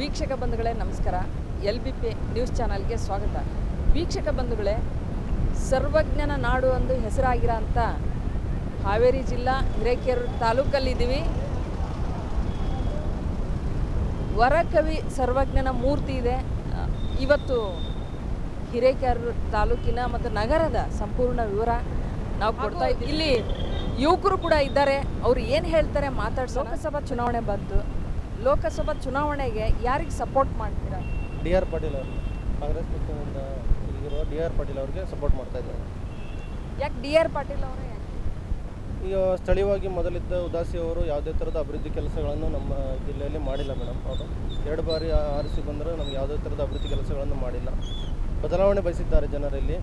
ವೀಕ್ಷಕ ಬಂಧುಗಳೇ ನಮಸ್ಕಾರ. ಎಲ್ ಬಿ ಪಿ ನ್ಯೂಸ್ ಚಾನಲ್ಗೆ ಸ್ವಾಗತ. ವೀಕ್ಷಕ ಬಂಧುಗಳೇ ಸರ್ವಜ್ಞನ ನಾಡು ಎಂದು ಹೆಸರಾಗಿರೋ ಅಂಥ ಹಾವೇರಿ ಜಿಲ್ಲಾ ಹಿರೇಕೆರೂರು ತಾಲೂಕಲ್ಲಿದ್ದೀವಿ. ವರಕವಿ ಸರ್ವಜ್ಞನ ಮೂರ್ತಿ ಇದೆ. ಇವತ್ತು ಹಿರೇಕೆರೂರು ತಾಲೂಕಿನ ಮತ್ತು ನಗರದ ಸಂಪೂರ್ಣ ವಿವರ ನಾವು ಕೊಡ್ತಾ ಇದ್ದೀವಿ. ಇಲ್ಲಿ ಯುವಕರು ಕೂಡ ಇದ್ದಾರೆ. ಅವರು ಏನು ಹೇಳ್ತಾರೆ ಮಾತಾಡ್ಸೋ ಲೋಕಸಭಾ ಚುನಾವಣೆ ಬಂತು. ಲೋಕಸಭಾ ಚುನಾವಣೆಗೆ ಯಾರಿಗೆ ಸಪೋರ್ಟ್ ಮಾಡ್ತೀರಾ? ಡಿ ಆರ್ ಪಾಟೀಲ್ ಅವರು. ಕಾಂಗ್ರೆಸ್ ಪಕ್ಷದಿಂದ ಇರುವ ಡಿ ಆರ್ ಪಾಟೀಲ್ ಅವರಿಗೆ ಸಪೋರ್ಟ್ ಮಾಡ್ತಾ ಇದ್ದಾರೆ. ಯಾಕೆ ಡಿ ಆರ್ ಪಾಟೀಲ್ ಅವರೇ ಈಗ ಸ್ಥಳೀಯವಾಗಿ ಮೊದಲಿದ್ದ ಉದಾಸಿ ಅವರು ಯಾವುದೇ ಥರದ ಅಭಿವೃದ್ಧಿ ಕೆಲಸಗಳನ್ನು ನಮ್ಮ ಜಿಲ್ಲೆಯಲ್ಲಿ ಮಾಡಿಲ್ಲ ಮೇಡಮ್. ಅವರು ಎರಡು ಬಾರಿ ಆರಿಸಿ ಬಂದರೂ ನಮ್ಗೆ ಯಾವುದೇ ಥರದ ಅಭಿವೃದ್ಧಿ ಕೆಲಸಗಳನ್ನು ಮಾಡಿಲ್ಲ. ಬದಲಾವಣೆ ಬಯಸಿದ್ದಾರೆ ಜನರಲ್ಲಿ.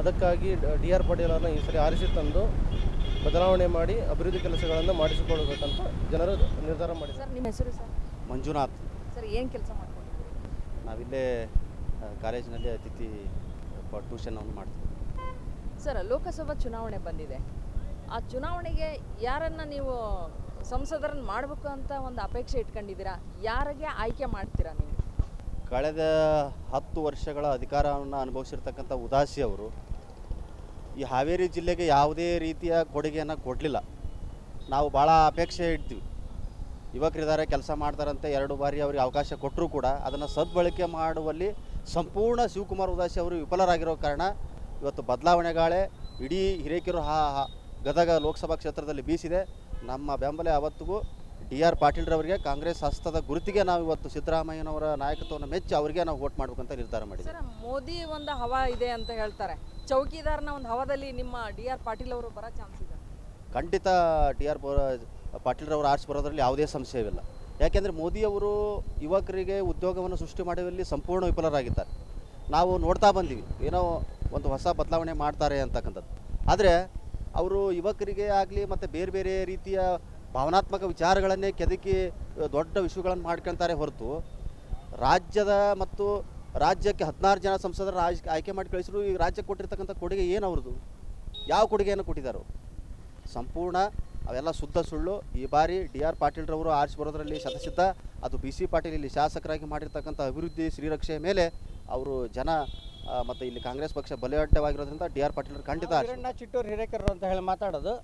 ಅದಕ್ಕಾಗಿ ಡಿ ಆರ್ ಪಾಟೀಲ್ ಅವರನ್ನ ಈ ಸರಿ ಆರಿಸಿ ತಂದು ಬದಲಾವಣೆ ಮಾಡಿ ಅಭಿವೃದ್ಧಿ ಕೆಲಸಗಳನ್ನು ಮಾಡಿಸಿಕೊಳ್ಳಬೇಕಂತ ಜನರು ನಿರ್ಧಾರ ಮಾಡಿದ್ದಾರೆ. ಸರ್ ನಿಮ್ಮ ಹೆಸರು ಸರ್? ಮಂಜುನಾಥ್. ಸರ್ ಏನು ಕೆಲಸ ಮಾಡ್ಕೊಂಡಿದ್ದೀರಿ? ನಾವಿಲ್ಲೇ ಕಾಲೇಜಿನಲ್ಲಿ ಅತಿಥಿ ಟ್ಯೂಷನನ್ನು ಮಾಡ್ತೀವಿ. ಸರ್ ಲೋಕಸಭಾ ಚುನಾವಣೆ ಬಂದಿದೆ. ಆ ಚುನಾವಣೆಗೆ ಯಾರನ್ನ ನೀವು ಸಂಸದರನ್ನು ಮಾಡಬೇಕು ಅಂತ ಒಂದು ಅಪೇಕ್ಷೆ ಇಟ್ಕೊಂಡಿದ್ದೀರಾ? ಯಾರಿಗೆ ಆಯ್ಕೆ ಮಾಡ್ತೀರಾ ನೀವು? ಕಳೆದ ಹತ್ತು ವರ್ಷಗಳ ಅಧಿಕಾರವನ್ನು ಅನುಭವಿಸಿರ್ತಕ್ಕಂಥ ಉದಾಸಿ ಅವರು ಈ ಹಾವೇರಿ ಜಿಲ್ಲೆಗೆ ಯಾವುದೇ ರೀತಿಯ ಕೊಡುಗೆಯನ್ನು ಕೊಡಲಿಲ್ಲ. ನಾವು ಭಾಳ ಅಪೇಕ್ಷೆ ಇಡ್ತೀವಿ. ಯುವಕರಿದ್ದಾರೆ, ಕೆಲಸ ಮಾಡ್ತಾರಂತೆ, ಎರಡು ಬಾರಿ ಅವರಿಗೆ ಅವಕಾಶ ಕೊಟ್ಟರೂ ಕೂಡ ಅದನ್ನು ಸದ್ಬಳಕೆ ಮಾಡುವಲ್ಲಿ ಸಂಪೂರ್ಣ ಶಿವಕುಮಾರ್ ಉದಾಸಿ ಅವರು ವಿಫಲರಾಗಿರೋ ಕಾರಣ ಇವತ್ತು ಬದಲಾವಣೆಗಾಳೆ ಇಡೀ ಹಿರೇಕಿರು ಹಾ ಗದಗ ಲೋಕಸಭಾ ಕ್ಷೇತ್ರದಲ್ಲಿ ಬೀಸಿದೆ. ನಮ್ಮ ಬೆಂಬಲ ಯಾವತ್ತಿಗೂ ಡಿ ಆರ್ ಪಾಟೀಲ್ರವರಿಗೆ ಕಾಂಗ್ರೆಸ್ ಹಸ್ತದ ಗುರುತಿಗೆ ನಾವು ಇವತ್ತು ಸಿದ್ದರಾಮಯ್ಯನವರ ನಾಯಕತ್ವವನ್ನು ಮೆಚ್ಚಿ ಅವರಿಗೆ ನಾವು ವೋಟ್ ಮಾಡಬೇಕಂತ ನಿರ್ಧಾರ ಮಾಡಿದ್ದೀವಿ ಸರ್ ಮೋದಿ ಒಂದು ಹವಾ ಇದೆ ಅಂತ ಹೇಳ್ತಾರೆ. ಚೌಕಿದಾರನ ಒಂದು ಹವದಲ್ಲಿ ನಿಮ್ಮ ಡಿ ಆರ್ ಪಾಟೀಲ್ ಅವರು ಬರೋ ಚಾನ್ಸ್ ಇದೆ? ಖಂಡಿತ ಡಿ ಆರ್ ಪಾಟೀಲ್ರವರು ಆರ್ಸ್ ಬರೋದ್ರಲ್ಲಿ ಯಾವುದೇ ಸಂಶಯವಿಲ್ಲ. ಯಾಕೆಂದರೆ ಮೋದಿಯವರು ಯುವಕರಿಗೆ ಉದ್ಯೋಗವನ್ನು ಸೃಷ್ಟಿ ಮಾಡುವಲ್ಲಿ ಸಂಪೂರ್ಣ ವಿಫಲರಾಗಿದ್ದಾರೆ. ನಾವು ನೋಡ್ತಾ ಬಂದೀವಿ ಏನೋ ಒಂದು ಹೊಸ ಬದಲಾವಣೆ ಮಾಡ್ತಾರೆ ಅಂತಕ್ಕಂಥದ್ದು. ಆದರೆ ಅವರು ಯುವಕರಿಗೆ ಆಗಲಿ ಮತ್ತು ಬೇರೆ ಬೇರೆ ರೀತಿಯ ಭಾವನಾತ್ಮಕ ವಿಚಾರಗಳನ್ನೇ ಕೆದಕಿ ದೊಡ್ಡ ವಿಷಯಗಳನ್ನು ಮಾಡ್ಕೊಳ್ತಾರೆ ಹೊರತು, ರಾಜ್ಯದ ಮತ್ತು ರಾಜ್ಯಕ್ಕೆ ಹದಿನಾರು ಜನ ಸಂಸದರ ರಾಜ್ ಆಯ್ಕೆ ಮಾಡಿ ಕಳಿಸಿದ್ರು, ಈ ರಾಜ್ಯಕ್ಕೆ ಕೊಟ್ಟಿರ್ತಕ್ಕಂಥ ಕೊಡುಗೆ ಏನು ಅವ್ರದ್ದು? ಯಾವ ಕೊಡುಗೆಯನ್ನು ಕೊಟ್ಟಿದ್ದಾರೆ ಸಂಪೂರ್ಣ ಅವೆಲ್ಲ ಶುದ್ಧ ಸುಳ್ಳು. ಈ ಬಾರಿ ಡಿ ಆರ್ ಪಾಟೀಲ್ರವರು ಆರಿಸಿ ಬರೋದರಲ್ಲಿ ಶತಸಿದ್ಧ. ಅದು ಬಿ ಸಿ ಪಾಟೀಲ್ ಇಲ್ಲಿ ಶಾಸಕರಾಗಿ ಮಾಡಿರ್ತಕ್ಕಂಥ ಅಭಿವೃದ್ಧಿ, ಶ್ರೀರಕ್ಷೆಯ ಮೇಲೆ ಅವರು ಜನ ಮತ್ತು ಇಲ್ಲಿ ಕಾಂಗ್ರೆಸ್ ಪಕ್ಷ ಬಲಿಯಡ್ಡವಾಗಿರೋದ್ರಿಂದ ಡಿ ಆರ್ ಪಾಟೀಲ್ ಖಂಡಿತ ಚಿಟ್ಟೂರು ಹಿರೇಕರ್ ಅಂತ ಹೇಳಿ ಮಾತಾಡೋದು.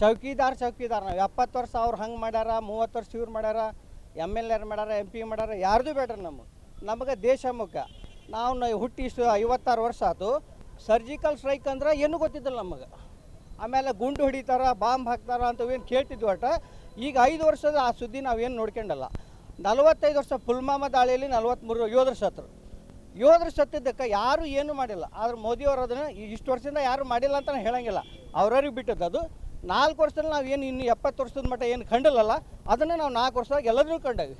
ಚೌಕಿದಾರ್ ಚೌಕಿದಾರ್. ನಾವು ಎಪ್ಪತ್ತು ವರ್ಷ ಅವ್ರು ಹಂಗೆ ಮಾಡ್ಯಾರ, ಮೂವತ್ತು ವರ್ಷ ಇವ್ರು ಮಾಡ್ಯಾರ, ಎಂ ಎಲ್ ಎರ್ ಮಾಡ್ಯಾರ, ಎಂ ಪಿ ಮಾಡ್ಯಾರ, ಯಾರ್ದು ಬೇಡ್ರಿ ನಮಗೆ. ನಮಗೆ ದೇಶ ಮುಖ. ನಾವು ಹುಟ್ಟಿ ಇಷ್ಟು ಐವತ್ತಾರು ವರ್ಷ ಆಯ್ತು ಸರ್ಜಿಕಲ್ ಸ್ಟ್ರೈಕ್ ಅಂದ್ರೆ ಏನು ಗೊತ್ತಿದ್ದಿಲ್ಲ ನಮಗೆ. ಆಮೇಲೆ ಗುಂಡು ಹೊಡಿತಾರ, ಬಾಂಬ್ ಹಾಕ್ತಾರ ಅಂತವೇನು ಕೇಳ್ತಿದ್ವಿ ಒಟ್ಟು. ಈಗ ಐದು ವರ್ಷದ ಆ ಸುದ್ದಿ ನಾವೇನು ನೋಡ್ಕೊಂಡಲ್ಲ. ನಲವತ್ತೈದು ವರ್ಷ ಪುಲ್ವಾಮ ದಾಳಿಯಲ್ಲಿ ನಲವತ್ತ್ಮೂರು ಯೋಧರು ಸತ್ರು ಯೋಧರು ಸತ್ತಿದ್ದಕ್ಕೆ ಯಾರು ಏನು ಮಾಡಿಲ್ಲ. ಆದ್ರೆ ಮೋದಿಯವರು ಅದನ್ನು ಇಷ್ಟು ವರ್ಷದಿಂದ ಯಾರು ಮಾಡಿಲ್ಲ ಅಂತ ಹೇಳಂಗಿಲ್ಲ. ಅವ್ರವ್ರಿಗೆ ಬಿಟ್ಟದ್ದು ಅದು. ನಾಲ್ಕು ವರ್ಷದಲ್ಲಿ ನಾವು ಏನು ಇನ್ನು ಎಪ್ಪತ್ತು ವರ್ಷದ ಮಟ್ಟ ಏನು ಕಂಡಿಲ್ಲಲ್ಲ, ಅದನ್ನು ನಾವು ನಾಲ್ಕು ವರ್ಷದಾಗ ಎಲ್ಲದರೂ ಕಂಡಾವಿ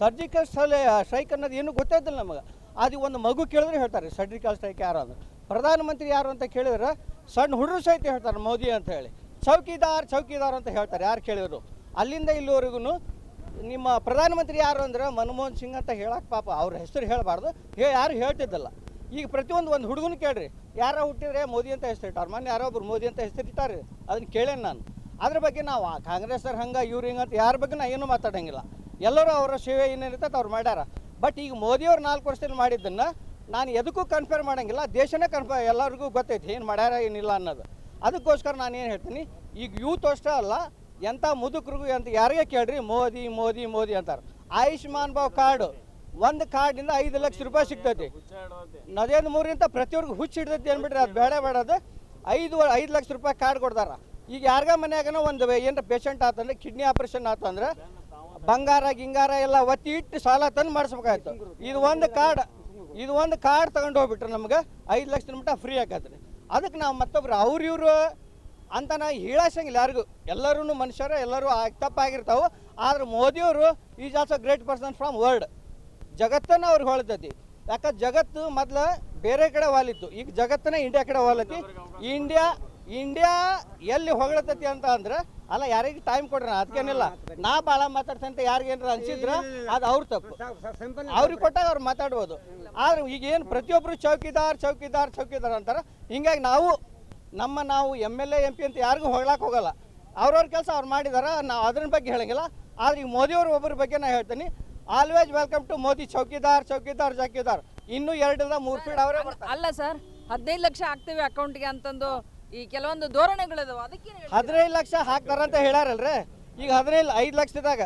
ಸರ್ಜಿಕಲ್ ಸಲ ಸ್ಟ್ರೈಕ್ ಅನ್ನೋದು ಏನು ಗೊತ್ತಾಯ್ತಿಲ್ಲ ನಮಗೆ. ಅದು ಒಂದು ಮಗು ಕೇಳಿದ್ರೆ ಹೇಳ್ತಾರೆ ಸರ್ಜಿಕಲ್ ಸ್ಟ್ರೈಕ್ ಯಾರು ಅಂದ್ರೆ ಪ್ರಧಾನಮಂತ್ರಿ ಯಾರು ಅಂತ ಕೇಳಿದ್ರೆ, ಸಣ್ಣ ಹುಡುಗರು ಸಹಿತ ಹೇಳ್ತಾರೆ, ಮೋದಿ ಅಂತ ಹೇಳಿ. ಚೌಕಿದಾರ್ ಚೌಕಿದಾರ್ ಅಂತ ಹೇಳ್ತಾರೆ, ಯಾರು ಕೇಳಿದ್ರು. ಅಲ್ಲಿಂದ ಇಲ್ಲಿವರೆಗೂ ನಿಮ್ಮ ಪ್ರಧಾನಮಂತ್ರಿ ಯಾರು ಅಂದ್ರೆ ಮನಮೋಹನ್ ಸಿಂಗ್ ಅಂತ ಹೇಳಕ್ಕೆ ಪಾಪ ಅವ್ರ ಹೆಸರು ಹೇಳಬಾರ್ದು. ಹೇ, ಯಾರು ಹೇಳ್ತಿದ್ದಲ್ಲ. ಈಗ ಪ್ರತಿಯೊಂದು ಒಂದು ಹುಡುಗನ ಕೇಳ್ರಿ, ಯಾರ ಹುಟ್ಟಿದ್ರೆ ಮೋದಿ ಅಂತ ಹೆಸರಿಟ್ಟಾರ, ಮೊನ್ನೆ ಯಾರೋ ಒಬ್ರು ಮೋದಿ ಅಂತ ಹೆಸರಿಟ್ಟಾರೆ ಅದನ್ನ ಕೇಳೇನು ನಾನು. ಅದ್ರ ಬಗ್ಗೆ ನಾವು ಕಾಂಗ್ರೆಸ್ಸರ್ ಹಂಗೆ, ಇವ್ರು ಹಿಂಗೆ ಅಂತ ಯಾರ ಬಗ್ಗೆ ನಾ ಏನೂ ಮಾತಾಡಂಗಿಲ್ಲ. ಎಲ್ಲರೂ ಅವರ ಸೇವೆ ಏನೇನಿರ್ತೈತೆ ಅವ್ರು ಮಾಡ್ಯಾರ. ಬಟ್ ಈಗ ಮೋದಿಯವ್ರು ನಾಲ್ಕು ವರ್ಷದಲ್ಲಿ ಮಾಡಿದ್ದನ್ನು ನಾನು ಎದಕ್ಕೂ ಕನ್ಫರ್ಮ್ ಮಾಡಂಗಿಲ್ಲ, ದೇಶನೇ ಕನ್ಫ ಎಲ್ಲರಿಗೂ ಗೊತ್ತೈತಿ ಏನು ಮಾಡ್ಯಾರ ಏನಿಲ್ಲ ಅನ್ನೋದು. ಅದಕ್ಕೋಸ್ಕರ ನಾನು ಏನು ಹೇಳ್ತೀನಿ, ಈಗ ಯೂತ್ ಅಷ್ಟೇ ಅಲ್ಲ ಎಂಥ ಮುದುಕರಿಗೂ ಎಂತ ಯಾರಿಗೆ ಕೇಳ್ರಿ, ಮೋದಿ ಮೋದಿ ಮೋದಿ ಅಂತಾರೆ. ಆಯುಷ್ಮಾನ್ ಭಾವ್ ಕಾರ್ಡು ಒಂದು ಕಾರ್ಡಿಂದ ಐದು ಲಕ್ಷ ರೂಪಾಯಿ ಸಿಗ್ತೈತಿ. ನದೇಂದ್ರ ಮೂರಿಂದ ಪ್ರತಿಯೊರ್ಗು ಹುಚ್ಚು ಹಿಡ್ತೈತಿ ಅಂದ್ಬಿಟ್ರೆ ಅದು ಬೇಡ ಬೇಡ ಅದು. ಐದು ಐದು ಲಕ್ಷ ರೂಪಾಯಿ ಕಾರ್ಡ್ ಕೊಡ್ತಾರ ಈಗ ಯಾರ್ಗ ಮನ್ಯಾಗನ ಒಂದು ಏನಾರ ಪೇಷಂಟ್ ಆತಂದ್ರೆ ಕಿಡ್ನಿ ಆಪರೇಷನ್ ಆತಂದ್ರೆ, ಬಂಗಾರ, ಗಿಂಗಾರ ಎಲ್ಲ ಒತ್ತಿ ಇಟ್ಟು ಸಾಲ ತಂದು ಮಾಡಿಸ್ಬೇಕಾಯ್ತು. ಇದು ಒಂದು ಕಾರ್ಡ್ ಇದು ಒಂದು ಕಾರ್ಡ್ ತಗೊಂಡು ಹೋಗ್ಬಿಟ್ರೆ ನಮ್ಗೆ ಐದು ಲಕ್ಷದ ಮಟ್ಟ ಫ್ರೀ ಆಕತ್ರಿ ಅದಕ್ಕೆ ನಾವು ಮತ್ತೊಬ್ರು ಅವ್ರು ಇವರು ಅಂತ ನಾ ಹೇಳಸಂಗಿಲ್ಲ ಯಾರಿಗೂ. ಎಲ್ಲರೂ ಮನುಷ್ಯರು ಎಲ್ಲರೂ ತಪ್ಪಾಗಿರ್ತಾವೆ. ಆದ್ರೆ ಮೋದಿಯವರು is also great person from world. ಜಗತ್ತನ್ನು ಅವ್ರಿಗೆ ಹೊಳ್ತೈತಿ. ಯಾಕಂದ್ರೆ ಜಗತ್ತು ಮೊದ್ಲು ಬೇರೆ ಕಡೆ ವಾಲಿತ್ತು. ಈಗ ಜಗತ್ತನ್ನ ಇಂಡಿಯಾ ಕಡೆ ಹೊಲತಿ ಇಂಡಿಯಾ ಇಂಡಿಯಾ ಎಲ್ಲಿ ಹೊಗಳತೈತಿ ಅಂತ ಅಂದ್ರೆ ಅಲ್ಲ ಯಾರಿಗೆ ಟೈಮ್ ಕೊಡ್ರ ಅದಕ್ಕೇನಿಲ್ಲ ನಾ ಭಾಳ ಮಾತಾಡ್ತಂತ ಯಾರಿಗೇನಾರ ಅನ್ಸಿದ್ರ ಅದು ಅವ್ರ ತಪ್ಪು. ಅವ್ರಿಗೆ ಕೊಟ್ಟಾಗ ಅವ್ರು ಮಾತಾಡ್ಬೋದು. ಆದ್ರೆ ಈಗ ಏನು ಪ್ರತಿಯೊಬ್ಬರು ಚೌಕಿದಾರ್ ಚೌಕಿದಾರ್ ಚೌಕಿದಾರ್ ಅಂತಾರೆ ಹಿಂಗಾಗಿ ನಾವು ನಮ್ಮ ನಾವು M L A M P ಅಂತ ಯಾರಿಗೂ ಹೊಗಳಕ್ಕೆ ಹೋಗಲ್ಲ. ಅವ್ರವ್ರ ಕೆಲಸ ಅವ್ರು ಮಾಡಿದಾರ. ನಾವು ಅದ್ರ ಬಗ್ಗೆ ಹೇಳಂಗಿಲ್ಲ. ಆದ್ರೆ ಈಗ ಮೋದಿಯವ್ರ ಒಬ್ಬರ ಬಗ್ಗೆ ನಾ ಹೇಳ್ತೀನಿ. Always welcome to Modi chowkidar chowkidar chowkidar ಇನ್ನು ಎರಡರಿಂದ ಮೂರು ಫೀಟ್ ಅವರೇ ಬರ್ತಾರೆ. ಅಲ್ಲ ಸರ್ ಹದಿನೈದು ಲಕ್ಷ ಹಾಕ್ತೇವೆ ಅಕೌಂಟ್ಗೆ ಅಂತಂದು ಈ ಕೆಲವೊಂದು ಧೋರಣೆಗಳಿದಾವೆ. ಅದಕ್ಕೆ ಹದಿನೈದು ಲಕ್ಷ ಹಾಕ್ತಾರಂತ ಹೇಳ್ಯಾರಲ್ರಿ ಈಗ ಹದಿನೈದು ಐದು ಲಕ್ಷದಾಗ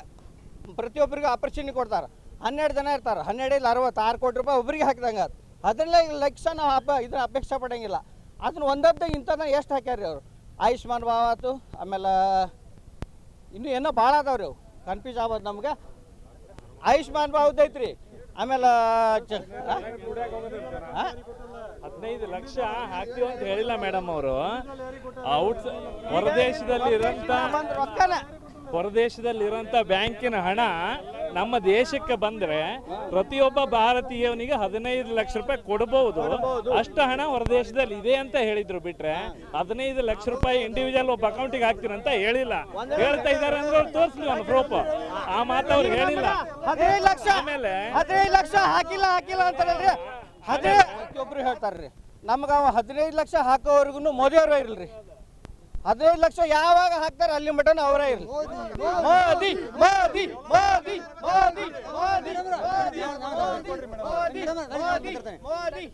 ಪ್ರತಿಯೊಬ್ಬರಿಗೂ ಆಪರ್ಚುನಿಟಿ ಕೊಡ್ತಾರೆ. ಹನ್ನೆರಡು ಜನ ಇರ್ತಾರೆ. ಹನ್ನೆರಡು ಇಲ್ಲ ಅರವತ್ತು ಆರು ಕೋಟಿ ರೂಪಾಯಿ ಒಬ್ಬರಿಗೆ ಹಾಕಿದಂಗೆ ಅದು ಹದಿನೈದು ಲಕ್ಷ ನಾವು ಹಬ್ಬ ಇದನ್ನ ಅಪೇಕ್ಷೆ ಪಡೋಂಗಿಲ್ಲ. ಅದನ್ನ ಒಂದದ್ದು ಇಂಥದ್ದು ಎಷ್ಟು ಹಾಕ್ಯಾರ ರೀ ಅವರು? ಆಯುಷ್ಮಾನ್ ಭಾವ ಆತು ಆಮೇಲೆ ಇನ್ನೂ ಏನೋ ಭಾಳ ಅದಾವ್ರಿ ಅವು. ಕನ್ಫ್ಯೂಸ್ ಆಗೋದು ನಮ್ಗೆ. ಆಯುಷ್ಮಾನ್ ಭಾವದ್ದು ಐತ್ರಿ. ಆಮೇಲೆ? ಹದಿನೈದು ಲಕ್ಷ ಹಾಕ್ತೀವಿ ಅಂತ ಹೇಳಿಲ್ಲ ಮೇಡಮ್ ಅವರು. ಔಟ್ ಹೊರದೇಶದಲ್ಲಿ ಇರೋಂಥ ಹೊರದೇಶದಲ್ಲಿ ಇರೋಂಥ ಬ್ಯಾಂಕಿನ ಹಣ ನಮ್ಮ ದೇಶಕ್ಕೆ ಬಂದ್ರೆ ಪ್ರತಿಯೊಬ್ಬ ಭಾರತೀಯನಿಗೆ ಹದಿನೈದು ಲಕ್ಷ ರೂಪಾಯಿ ಕೊಡಬಹುದು ಅಷ್ಟು ಹಣ ಹೊರದೇಶದಲ್ಲಿ ಇದೆ ಅಂತ ಹೇಳಿದ್ರು ಬಿಟ್ರೆ ಹದಿನೈದು ಲಕ್ಷ ರೂಪಾಯಿ ಇಂಡಿವಿಜುವಲ್ ಒಬ್ಬ ಅಕೌಂಟಿಗೆ ಹಾಕ್ತೀರಂತ ಹೇಳಿಲ್ಲ. ಹೇಳ್ತಾ ಇದ್ದಾರೆ ಅಂದ್ರೆ ಅವ್ರು ತೋರಿಸ್ಲಿ ಒಂದು ಪ್ರೂಫ್ ಆ ಮಾತು ಅವ್ರು ಹೇಳಿಲ್ಲ. ಹದಿನೈದು ಲಕ್ಷ. ಆಮೇಲೆ ಹದಿನೈದು ಲಕ್ಷ ಹಾಕಿಲ್ಲ ಹಾಕಿಲ್ಲ ಅಂತಾರಲ್ರಿ ಹದಿನೈದು ಒಬ್ರು ಹೇಳ್ತಾರ್ರಿ. ನಮ್ಗೆ ಅವ ಹದಿನೈದು ಲಕ್ಷ ಹಾಕೋವರೆಗೂ ಮೋದಿ ಅವರೇ ಇರಲ್ರಿ. ಹದಿನೈದು ಲಕ್ಷ ಯಾವಾಗ ಹಾಕ್ತಾರೆ ಅಲ್ಲಿ ಮಟನ ಅವರೇ ಇರಲಿ. ಮೋದಿ ಮೋದಿ ಮೋದಿ ಮೋದಿ ಮೋದಿ ಮೋದಿ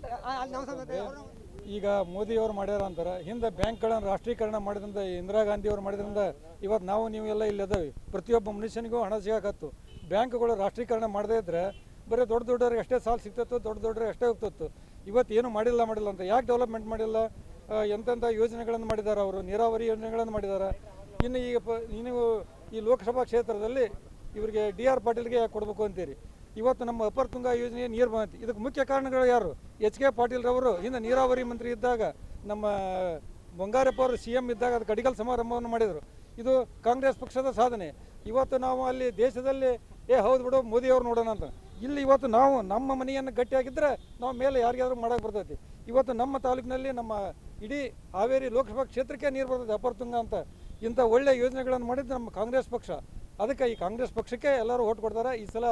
ಈಗ ಮೋದಿಯವರು ಮಾಡ್ಯಾರ ಅಂತಾರೆ, ಹಿಂದೆ ಬ್ಯಾಂಕ್ಗಳನ್ನು ರಾಷ್ಟ್ರೀಕರಣ ಮಾಡಿದ್ರಿಂದ, ಇಂದಿರಾ ಗಾಂಧಿ ಅವರು ಮಾಡಿದ್ರಿಂದ ಇವತ್ತು ನಾವು ನೀವು ಎಲ್ಲ ಇಲ್ಲಿ ಅದಾವೆ. ಪ್ರತಿಯೊಬ್ಬ ಮನುಷ್ಯನಿಗೂ ಹಣ ಸಿಗಾಕತ್ತು ಬ್ಯಾಂಕ್ಗಳು ರಾಷ್ಟ್ರೀಕರಣ ಮಾಡದೇ ಇದ್ರೆ ಬರೀ ದೊಡ್ಡ ದೊಡ್ಡವ್ರಿಗೆ ಎಷ್ಟೇ ಸಾಲ ಸಿಗ್ತಿತ್ತು, ದೊಡ್ಡ ದೊಡ್ಡವ್ರಿಗೆ ಅಷ್ಟೇ ಹೋಗ್ತಿತ್ತು. ಇವತ್ತು ಏನು ಮಾಡಿಲ್ಲ ಮಾಡಿಲ್ಲ ಅಂತ. ಯಾಕೆ ಡೆವಲಪ್ಮೆಂಟ್ ಮಾಡಿಲ್ಲ? ಎಂತೆಂಥ ಯೋಜನೆಗಳನ್ನು ಮಾಡಿದ್ದಾರೆ ಅವರು? ನೀರಾವರಿ ಯೋಜನೆಗಳನ್ನು ಮಾಡಿದ್ದಾರೆ. ಇನ್ನು ಈಗ ನೀವು ಈ ಲೋಕಸಭಾ ಕ್ಷೇತ್ರದಲ್ಲಿ ಇವರಿಗೆ ಡಿ ಆರ್ ಪಾಟೀಲ್ಗೆ ಕೊಡಬೇಕು ಅಂತೀರಿ. ಇವತ್ತು ನಮ್ಮ ಅಪರ್ ತುಂಗಾ ಯೋಜನೆ ನೀರು ಬಂತು. ಇದಕ್ಕೆ ಮುಖ್ಯ ಕಾರಣಗಳು ಯಾರು? ಎಚ್ ಕೆ ಪಾಟೀಲ್ ರವರು. ಹಿಂದೆ ನೀರಾವರಿ ಮಂತ್ರಿ ಇದ್ದಾಗ, ನಮ್ಮ ಬಂಗಾರಪ್ಪ ಅವರು ಸಿ ಎಂ ಇದ್ದಾಗ ಅದು ಕಡಿಗಲ್ ಸಮಾರಂಭವನ್ನು ಮಾಡಿದರು. ಇದು ಕಾಂಗ್ರೆಸ್ ಪಕ್ಷದ ಸಾಧನೆ. ಇವತ್ತು ನಾವು ಅಲ್ಲಿ ದೇಶದಲ್ಲಿ, ಏ, ಹೌದು ಬಿಡು, ಮೋದಿ ಅವ್ರು ನೋಡೋಣ ಅಂತ. ಇಲ್ಲಿ ಇವತ್ತು ನಾವು ನಮ್ಮ ಮನೆಯನ್ನು ಗಟ್ಟಿಯಾಗಿದ್ದರೆ ನಾವು ಮೇಲೆ ಯಾರಿಗಾದ್ರೂ ಮಾಡೋಕ್ಕೆ ಬರ್ತೈತಿ. ಇವತ್ತು ನಮ್ಮ ತಾಲೂಕಿನಲ್ಲಿ ನಮ್ಮ ಇಡೀ ಹಾವೇರಿ ಲೋಕಸಭಾ ಕ್ಷೇತ್ರಕ್ಕೆ ನೀರು ಬರ್ತದೆ ಅಪರ್ತುಂಗ ಅಂತ. ಇಂಥ ಒಳ್ಳೆಯ ಯೋಜನೆಗಳನ್ನು ಮಾಡಿದ್ದು ನಮ್ಮ ಕಾಂಗ್ರೆಸ್ ಪಕ್ಷ. ಅದಕ್ಕೆ ಈ ಕಾಂಗ್ರೆಸ್ ಪಕ್ಷಕ್ಕೆ ಎಲ್ಲರೂ ಓಟ್ ಕೊಡ್ತಾರೆ. ಈ ಸಲ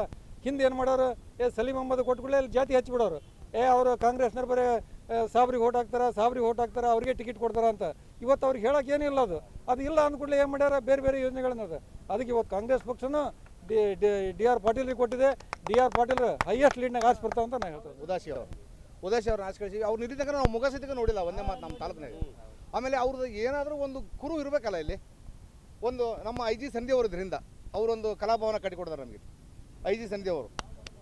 ಹಿಂದೆ ಏನು ಮಾಡೋರು? ಏ, ಸಲೀಂ ಅಹಮ್ಮದ್ ಕೊಟ್ಕೊಳ್ಳೆ ಅಲ್ಲಿ ಜಾತಿ ಹಚ್ಚಿಬಿಡೋರು. ಏ, ಅವರು ಕಾಂಗ್ರೆಸ್ನವ್ರು ಬರೀ ಸಾಬ್ರಿಗೆ ಓಟ್ ಹಾಕ್ತಾರೆ, ಸಾಬ್ರಿಗೆ ಓಟ್ ಹಾಕ್ತಾರೆ, ಅವ್ರಿಗೆ ಟಿಕೆಟ್ ಕೊಡ್ತಾರೆ ಅಂತ. ಇವತ್ತು ಅವ್ರಿಗೆ ಹೇಳೋಕೆ ಏನಿಲ್ಲ ಅದು. ಅದು ಇಲ್ಲ ಅಂದ್ಕೂಡಲೇ ಏನು ಮಾಡ್ಯಾರ? ಬೇರೆ ಬೇರೆ ಯೋಜನೆಗಳನ್ನ ಅದು. ಅದಕ್ಕೆ ಇವತ್ತು ಕಾಂಗ್ರೆಸ್ ಪಕ್ಷನೂ ಡಿ ಡಿ ಆರ್ ಪಾಟೀಲ್ಗೆ ಕೊಟ್ಟಿದೆ. ಡಿ ಆರ್ ಪಾಟೀಲ್ ಹೈಯೆಸ್ಟ್ ಲೀಡ್ನಾಗ ಆಸ್ ಬರ್ತಾವ ಅಂತ ನಾನು ಹೇಳ್ತೇನೆ ಉದಾಸಿ ಅವರು ಉದಾಸಿ ಅವ್ರನ್ನ ಆಚೆ ಕಳಿಸಿ ಅವ್ರು ನಿಲ್ಲಿ ತನಕ ನಾವು ಮುಗ ಸಹಿತ ನೋಡಿಲ್ಲ ಒಂದೇ ಮಾತು ನಮ್ಮ ತಾಲೂಕಿನಾಗ ಆಮೇಲೆ ಅವ್ರದ್ದು ಏನಾದರೂ ಒಂದು ಕುರು ಇರಬೇಕಲ್ಲ ಇಲ್ಲಿ? ಒಂದು ನಮ್ಮ ಐ ಜಿ ಸಂಧಿ ಅವರು ಇದರಿಂದ ಅವರೊಂದು ಕಲಾಭವನ ಕಟ್ಟಿಕೊಡ್ತಾರೆ ನಮಗೆ. ಐ ಜಿ ಸಂಧಿ ಅವರು.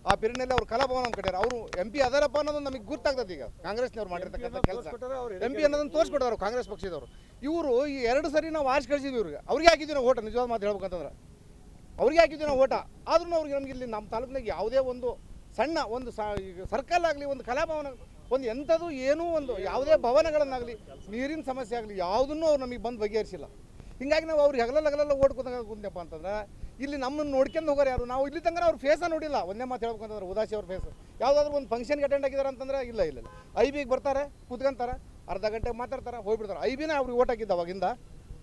ಆ ಪಿರಿಯಡ್ನಲ್ಲಿ ಅವ್ರು ಕಲಾಭವನ ಕಟ್ಟಿದ್ದಾರೆ. ಅವರು ಎಂ ಪಿ ಅದಾರಪ್ಪ ಅನ್ನೋದು ನಮಗೆ ಗೊತ್ತಾಗ್ತದೆ ಈಗ. ಕಾಂಗ್ರೆಸ್ನವ್ರು ಮಾಡಿರ್ತಕ್ಕಂಥ ಕೆಲಸ. ಎಂ ಪಿ ಅನ್ನೋದನ್ನು ತೋರಿಸ್ಕೊಡ್ತಾರೆ ಕಾಂಗ್ರೆಸ್ ಪಕ್ಷದವರು. ಇವರು ಈ ಎರಡು ಸರಿ ನಾವು ಆರ್ಸ್ ಕಳಿಸಿದ್ವಿ ಇವ್ರಿಗೆ. ಅವ್ರಿಗೆ ಹಾಕಿದ್ವಿ ನಾವು ಓಟ ನಿಜವಾದ ಮಾತು ಹೇಳ್ಬೇಕಂತಂದ್ರೆ. ಅವ್ರಿಗೆ ಹಾಕಿದ್ವಿ ನಾವು ಓಟ. ಆದ್ರೂ ಅವ್ರಿಗೆ ನಮಗೆ ಇಲ್ಲಿ ನಮ್ಮ ತಾಲೂಕಿನಾಗ ಯಾವುದೇ ಒಂದು ಸಣ್ಣ ಒಂದು ಸರ್ಕಲ್ ಆಗಲಿ ಒಂದು ಕಲಾಭವನ ಒಂದು ಎಂಥದ್ದು ಏನೂ ಒಂದು ಯಾವುದೇ ಭವನಗಳನ್ನಾಗಲಿ, ನೀರಿನ ಸಮಸ್ಯೆ ಆಗಲಿ ಯಾವುದನ್ನು ಅವ್ರು ನಮಗೆ ಬಂದು ಬಗೆಹರಿಸಿಲ್ಲ. ಹಿಂಗಾಗಿ ನಾವು ಅವ್ರಿಗೆ ಹಗಲಲ್ಲ ಹಗಲೆಲ್ಲ ಓಡ್ಕೊಂಡಾಗ ಕುಂತಪ್ಪ ಅಂತಂದ್ರೆ, ಇಲ್ಲಿ ನಮ್ಮನ್ನು ನೋಡ್ಕೊಂಡು ಹೋಗೋರು ಯಾರು? ನಾವು ಇಲ್ಲಿ ತನಕ ಅವ್ರ ಫೇಸ ನೋಡಿಲ್ಲ. ಒಂದೇ ಮಾತು ಹೇಳ್ಬೇಕಂತಂದ್ರೆ ಉದಾಸಿ ಅವ್ರ ಫೇಸ್ ಯಾವುದಾದ್ರೂ ಒಂದು ಫಂಕ್ಷನ್ಗೆ ಅಟೆಂಡ್ ಆಗಿದ್ದಾರೆ ಅಂತಂದ್ರೆ ಇಲ್ಲ ಇಲ್ಲ ಇಲ್ಲ. ಐ ಬಿಗೆ ಬರ್ತಾರೆ, ಕೂತ್ಕೊಂತಾರೆ, ಅರ್ಧ ಗಂಟೆ ಮಾತಾಡ್ತಾರೆ, ಹೋಗ್ಬಿಡ್ತಾರೆ. ಐ ಬಿನೇ ಅವ್ರಿಗೆ ಓಟ್ ಹಾಕಿದ್ದ ಅವಾಗಿಂದ.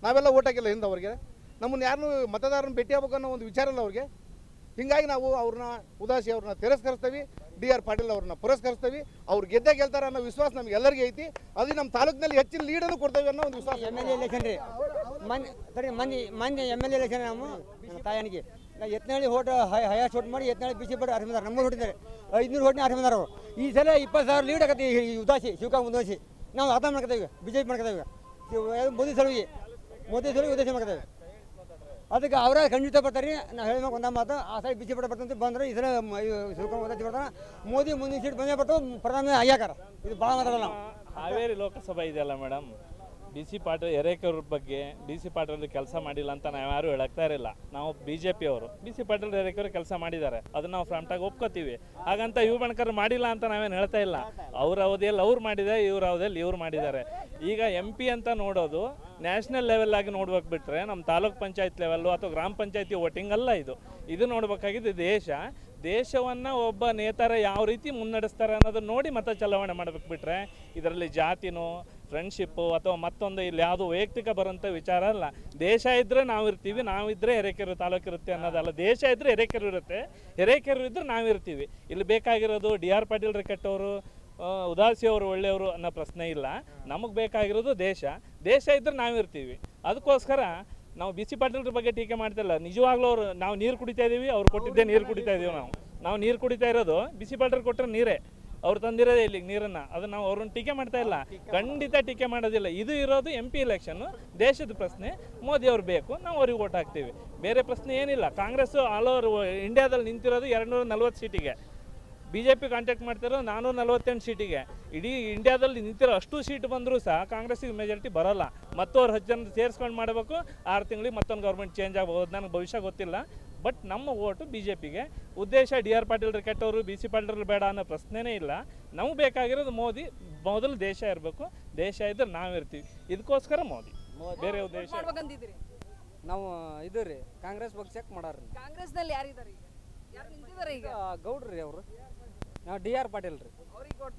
ನಾವೆಲ್ಲ ಓಟ್ ಹಾಕಿಲ್ಲ ಹಿಂದೆ ಅವ್ರಿಗೆ. ನಮ್ಮನ್ನು ಯಾರನ್ನೂ ಮತದಾರನ ಭೇಟಿ ಆಗ್ಬೇಕನ್ನೋ ಒಂದು ವಿಚಾರ ಇಲ್ಲ ಅವ್ರಿಗೆ. ಹಿಂಗಾಗಿ ನಾವು ಅವ್ರನ್ನ ಉದಾಸಿ ಅವ್ರನ್ನ ತಿರಸ್ಕರಿಸ್ತೀವಿ. ಡಿ ಆರ್ ಪಾಟೀಲ್ ಅವ್ರನ್ನ ಪುರಸ್ಕರಿಸ್ತೀವಿ. ಅವ್ರು ಗೆದ್ದೆ ಗೆಲ್ತಾರೆ ಅನ್ನೋ ವಿಶ್ವಾಸ ನಮ್ಗೆ ಎಲ್ಲರಿಗೂ ಐತಿ. ಅದು ನಮ್ಮ ತಾಲೂಕಿನಲ್ಲಿ ಹೆಚ್ಚಿನ ಲೀಡನ್ನು ಕೊಡ್ತೇವೆ ಅನ್ನೋ ಒಂದು ವಿಶ್ವಾಸ. ಎಂ ಎಲ್ ಎಲೆಕ್ಷನ್ ರೀ. ಮನ್ ಸರಿ ಮಂದಿ ಮಂದಿ ಎಂ ಎಲ್ ಎಲೆಕ್ಷನ್ ನಾವು ನಮ್ಮ ತಾಯನಿಗೆ. ನಾವು ಎತ್ನಾಳಿ ಹೋಟ್ ಹಯಾಸ್ ಹೋಟ್ ಮಾಡಿ ಎತ್ನಾಳಿ ಬಿಸಿ ಬಡ ಅರ್ಮಿದಾರ ನಮ್ಮ ಹೊಟ್ಟಿದ್ದಾರೆ ಐದುನೂರು ಹೋಟ್ನ ಅರ್ಮಿದಾರ ಅವರು ಈ ಸಲ ಇಪ್ಪತ್ತು ಸಾವಿರ ಲೀಡ್ ಆಗತ್ತೆ ಈ ಉದಾಸಿ ಶಿವಕಾಂಗ್ ಉದಾಸಿ ನಾವು ಅರ್ಥ ಮಾಡ್ಕೊತೇವೆ ಬಿ ಜೆ ಪಿ ಮಾಡ್ಕೊತೇವೆ ಮೋದಿ ಸಲುವಿಗೆ ಮೋದಿ ಸಲುವಿಗೆ ಉದಾಸಿ ಮಾಡ್ಕೊತೇವೆ ಅದಕ್ಕೆ ಅವರ ಖಂಡಿತ ಬರ್ತಾರೆ. ನಾವು ಹೇಳ್ಬೇಕು ಒಂದ ಮಾತು, ಆ ಸೈಡ್ ಬಿಜೆಪಿ ಬರ್ತಂತ ಬಂದ್ರೆ ಈ ಸಲ ಸುಳ್ಕೊಂಡು ಮೋದಿ ಮುಂದಿನ ಸೀಟ್ ಬಂದೇ ಬರ್ತಾವೆ, ಪ್ರಧಾನಿ ಆಗ್ಯಾಕಾರ ಇದು ಭಾಳ ಮಾತಾಡಲ್ಲ ನಾವು. ಹಾವೇರಿ ಲೋಕಸಭಾ ಇದೆಯಲ್ಲ madam D C Patil Erekar ಬಗ್ಗೆ ಡಿ ಸಿ ಪಾಟೀಲ್ ಕೆಲಸ ಮಾಡಿಲ್ಲ ಅಂತ ನಾವು ಯಾರು ಹೇಳಕ್ತಾ ಇರಲಿಲ್ಲ. ನಾವು ಬಿ ಜೆ ಪಿ ಅವರು. ಡಿ ಸಿ ಪಾಟೀಲ್ ಎರೇಕರ್ ಕೆಲಸ ಮಾಡಿದ್ದಾರೆ. ಅದನ್ನ ನಾವು ಫ್ರಂಟಾಗಿ ಒಪ್ಕೋತೀವಿ. ಹಾಗಂತ ಯು ಬಣಕರ್ ಮಾಡಿಲ್ಲ ಅಂತ ನಾವೇನು ಹೇಳ್ತಾ ಇಲ್ಲ. ಅವ್ರ ಅವಧಿಯಲ್ಲಿ ಅವ್ರು ಮಾಡಿದೆ, ಇವ್ರ ಅವಧಿಯಲ್ಲಿ ಇವ್ರು ಮಾಡಿದ್ದಾರೆ. ಈಗ ಎಂ ಪಿ ಅಂತ ನೋಡೋದು ನ್ಯಾಷನಲ್ ಲೆವೆಲ್ ಆಗಿ ನೋಡ್ಬೇಕು ಬಿಟ್ರೆ ನಮ್ಮ ತಾಲೂಕ್ ಪಂಚಾಯತ್ ಲೆವೆಲ್ಲು ಅಥವಾ ಗ್ರಾಮ ಪಂಚಾಯತಿ ವೋಟಿಂಗ್ ಅಲ್ಲ ಇದು. ಇದು ನೋಡ್ಬೇಕಾಗಿದ್ದು ದೇಶ. ದೇಶವನ್ನು ಒಬ್ಬ ನೇತಾರ ಯಾವ ರೀತಿ ಮುನ್ನಡೆಸ್ತಾರೆ ಅನ್ನೋದನ್ನು ನೋಡಿ ಮತ ಚಲಾವಣೆ ಮಾಡ್ಬೇಕು ಬಿಟ್ರೆ ಇದರಲ್ಲಿ ಜಾತಿನೋ ಫ್ರೆಂಡ್ಶಿಪ್ಪು ಅಥವಾ ಮತ್ತೊಂದು ಇಲ್ಲಿ ಯಾವುದು ವೈಯಕ್ತಿಕ ಬರೋಂಥ ವಿಚಾರ ಅಲ್ಲ. ದೇಶ ಇದ್ದರೆ ನಾವು ಇರ್ತೀವಿ ನಾವಿದ್ದರೆ ಹೆರೇಕೆರೆ ತಾಲೂಕು ಇರುತ್ತೆ ಅನ್ನೋದಲ್ಲ ದೇಶ ಇದ್ದರೆ ಹೆರೇಕೆರೆ ಇರುತ್ತೆ ಎರೇಕೆರು ಇದ್ದರೆ ನಾವಿರ್ತೀವಿ. ಇಲ್ಲಿ ಬೇಕಾಗಿರೋದು ಡಿ ಆರ್ ಪಾಟೀಲ್ ರೆಕೆಟ್ಟವರು ಉದಾಸಿ ಅವರು ಒಳ್ಳೆಯವರು ಅನ್ನೋ ಪ್ರಶ್ನೆ ಇಲ್ಲ. ನಮಗೆ ಬೇಕಾಗಿರೋದು ದೇಶ. ದೇಶ ಇದ್ದರೆ ನಾವಿರ್ತೀವಿ. ಅದಕ್ಕೋಸ್ಕರ ನಾವು ಬಿಸಿ ಪಾಟೀಲ್ರ ಬಗ್ಗೆ ಟೀಕೆ ಮಾಡ್ತಿಲ್ಲ ನಿಜವಾಗ್ಲೂ ಅವರು ನಾವು ನೀರು ಕುಡಿತಾ ಇದೀವಿ ಅವ್ರು ಕೊಟ್ಟಿದ್ದೇ ನೀರು ಕುಡಿತಾ ಇದೀವಿ ನಾವು. ನಾವು ನೀರು ಕುಡಿತಾ ಇರೋದು ಬಿಸಿ ಪಾಟೀಲ್ ಕೊಟ್ಟರೆ ನೀರೇ. ಅವ್ರು ತಂದಿರೋದೇ ಇಲ್ಲಿಗೆ ನೀರನ್ನು. ಅದು ನಾವು ಅವ್ರನ್ನ ಟೀಕೆ ಮಾಡ್ತಾ ಇಲ್ಲ. ಖಂಡಿತ ಟೀಕೆ ಮಾಡೋದಿಲ್ಲ. ಇದು ಇರೋದು ಎಂ ಪಿ ಎಲೆಕ್ಷನ್ನು ದೇಶದ ಪ್ರಶ್ನೆ. ಮೋದಿ ಅವ್ರು ಬೇಕು. ನಾವು ಅವ್ರಿಗೆ ಓಟ್ ಹಾಕ್ತೀವಿ. ಬೇರೆ ಪ್ರಶ್ನೆ ಏನಿಲ್ಲ. ಕಾಂಗ್ರೆಸ್ಸು ಆಲ್ ಓವರ್ ಇಂಡಿಯಾದಲ್ಲಿ ನಿಂತಿರೋದು ಎರಡುನೂರ ನಲ್ವತ್ತು ಸೀಟಿಗೆ. ಬಿ ಜೆ ಪಿ ಕಾಂಟ್ಯಾಕ್ಟ್ ಮಾಡ್ತಿರೋ ನಾನು ನಲವತ್ತೆಂಟು ಸೀಟಿಗೆ. ಇಡೀ ಇಂಡಿಯಾದಲ್ಲಿ ನಿಂತಿರೋ ಅಷ್ಟು ಸೀಟ್ ಬಂದರೂ ಸಹ ಕಾಂಗ್ರೆಸ್ಸಿಗೆ ಮೆಜಾರಿಟಿ ಬರೋಲ್ಲ. ಮತ್ತು ಅವ್ರು ಹತ್ತು ಜನ ಸೇರಿಸ್ಕೊಂಡು ಮಾಡಬೇಕು. ಆರು ತಿಂಗಳಿಗೆ ಮತ್ತೊಂದು ಗೌರ್ಮೆಂಟ್ ಚೇಂಜ್ ಆಗ್ಬೋದು. ನನಗೆ ಭವಿಷ್ಯ ಗೊತ್ತಿಲ್ಲ. ಬಟ್ ನಮ್ಮ ಓಟು ಬಿ ಜೆ ಪಿಗೆ ಉದ್ದೇಶ ಡಿ ಆರ್ ಪಾಟೀಲ್ರು ಕೆಟ್ಟವರು ಬಿ ಸಿ ಪಾಟೀಲ್ರು ಬೇಡ ಅನ್ನೋ ಪ್ರಶ್ನೆನೇ ಇಲ್ಲ. ನಮ್ಗೆ ಬೇಕಾಗಿರೋದು ಮೋದಿ. ಮೊದಲು ದೇಶ ಇರಬೇಕು. ದೇಶ ಇದ್ರೆ ನಾವಿರ್ತೀವಿ ಇದಕ್ಕೋಸ್ಕರ ಮೋದಿ. ಬೇರೆ ಉದ್ದೇಶ ನಾವು ಇದು ರೀ ಕಾಂಗ್ರೆಸ್ ಪಕ್ಷಕ್ಕೆ ಮಾಡಾರ್ರಿ. ಕಾಂಗ್ರೆಸ್ನಲ್ಲಿ ಯಾರಿದ್ದಾರೆ ಈಗ? ಯಾರು ನಿಂತಿದ್ದಾರೆ ಈಗ? ಗೌಡ್ರಿ ಅವರು. ನಾವು ಡಿ ಆರ್ ಪಾಟೀಲ್ ರೀ